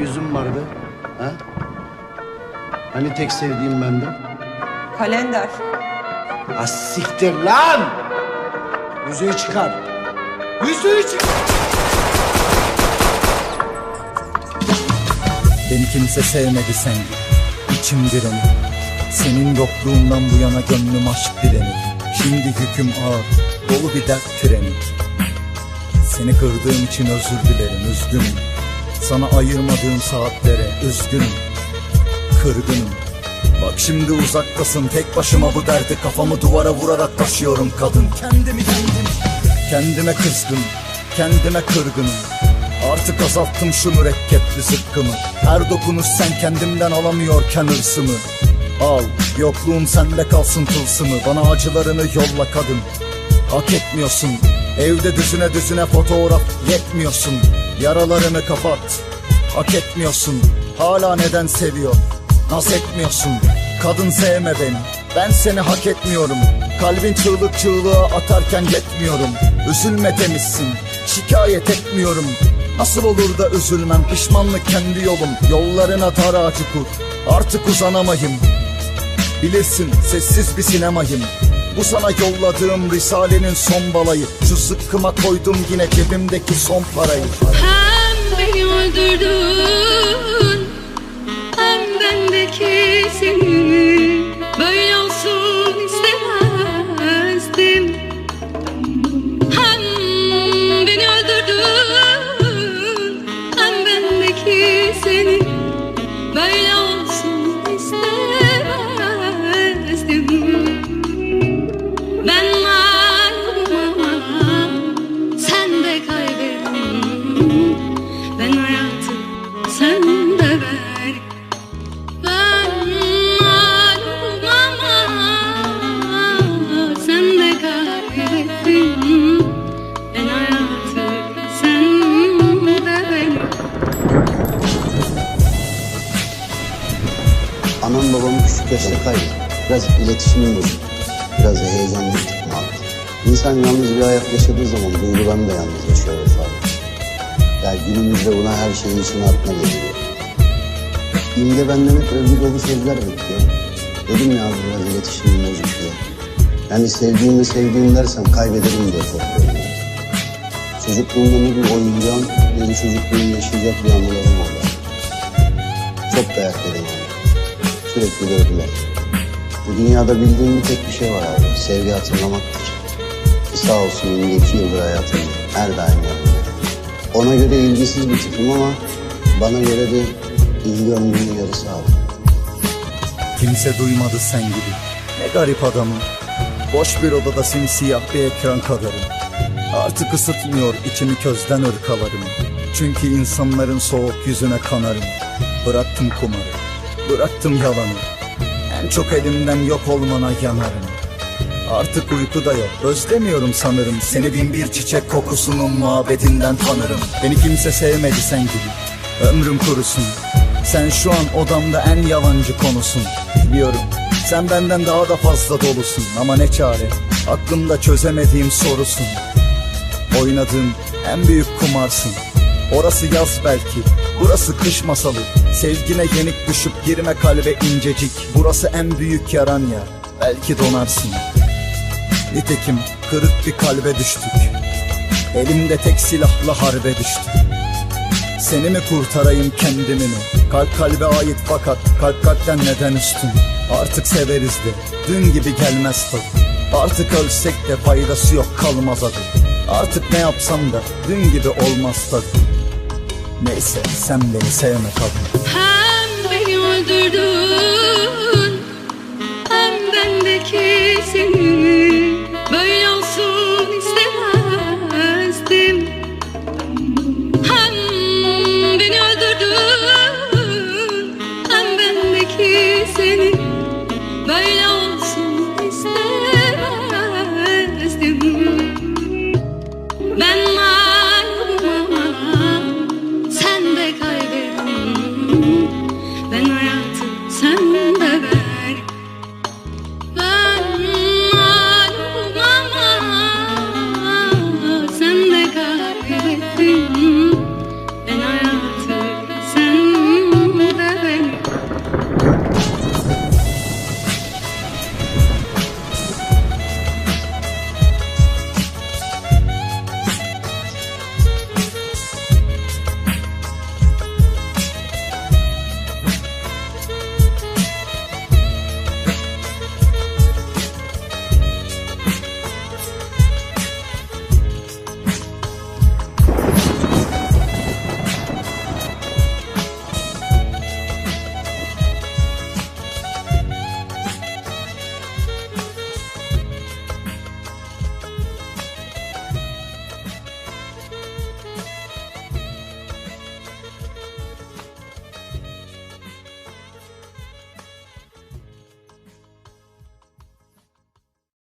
yüzüm vardı? Ha? Hani tek sevdiğim bendim? Kalender. Ha siktir lan! Yüzüğü çıkar. Yüzüğü çıkar. Beni kimse sevmedi sen gibi İçim direnir Senin yokluğundan bu yana gönlüm aşk direnir Şimdi yüküm ağır Dolu bir dert treni Seni kırdığım için özür dilerim Üzgünüm Sana ayırmadığım saatlere üzgünüm Kırgınım. Bak şimdi uzaktasın tek başıma bu derdi Kafamı duvara vurarak taşıyorum kadın. Kendimi kendim Kendime kızgın Kendime kırgınım. Artık azalttım şu mürekkepli zıkkımı. Her dokunuş sen kendimden alamıyorken hırsımı. Al yokluğum sende kalsın tılsımı. Bana acılarını yolla kadın. Hak etmiyorsun. Evde düzüne düzüne fotoğraf yetmiyorsun Yaralarını kapat. Hak etmiyorsun. Hala neden seviyor? Naz etmiyorsun. Kadın sevme beni. Ben seni hak etmiyorum. Kalbin çığlık çığlığa atarken yetmiyorum. Üzülme demişsin. Şikayet etmiyorum. Nasıl olur da üzülmem? Pişmanlık kendi yolum. Yollarına dar ağacı kur. Artık uzanamayım. Bilirsin sessiz bir sinemayım Bu sana yolladığım risalenin son balayı. Şu zıkkıma koydum yine cebimdeki son parayı. Hem beni öldürdün Hem bendeki seni kaybettim. Biraz iletişimim bozuk. Biraz da heyecanlı çıktım abi. İnsan yalnız bir hayat yaşadığı zaman duygularını da yalnız yaşıyor efendim. Yani günümüzde buna her şeyin için aklına geliyor. İmge benden hep övgü dolu sözler bekliyor. Dedim ya biraz iletişimim bozuk diye. Yani sevdiğimi sevdiğim dersem kaybederim diye korkuyorum. Çocukluğumda ne bir oyuncağım ne de çocukluğumu yaşayacak bir anılarım oldu. Çok dayak yedim. Sürekli dövdüler. Bu dünyada bildiğim bir tek bir şey var abi. Sevgi hatırlamaktır. Ki sağ olsun yine iki yıldır hayatımda. Her daim yanımda. Ona göre ilgisiz bir tipim ama bana göre de ilgi ömrünün yarısı abi. Kimse duymadı sen gibi Ne garip adamım Boş bir odada simsiyah bir ekran kadarım Artık ısıtmıyor içimi közden ırkalarım Çünkü insanların soğuk yüzüne kanarım Bıraktım kumarı Bıraktım yalanı En çok elimden yok olmana yanarım. Artık uyku da yok. Özlemiyorum sanırım. Seni bin bir çiçek kokusunun muhabbetinden tanırım. Beni kimse sevmedi sen gibi. Ömrüm kurusun. Sen şu an odamda en yalancı konusun. Biliyorum sen benden daha da fazla dolusun. Ama ne çare? Aklımda çözemediğim sorusun. Oynadığım en büyük kumarsın Orası yaz belki Burası kış masalı. Sevgine yenik düşüp girme kalbe incecik. Burası en büyük yaran ya Belki donarsın. Nitekim kırık bir kalbe düştük. Elimde tek silahla harbe düştük Seni mi kurtarayım kendimi mi? Kalp kalbe ait fakat kalp kalpten neden üstün? Artık severiz de dün gibi gelmez tadı Artık ölsek de faydası yok kalmaz adı Artık ne yapsam da dün gibi olmaz tadı Neyse sen beni sevme kadın Hem beni öldürdün Hem bendeki seni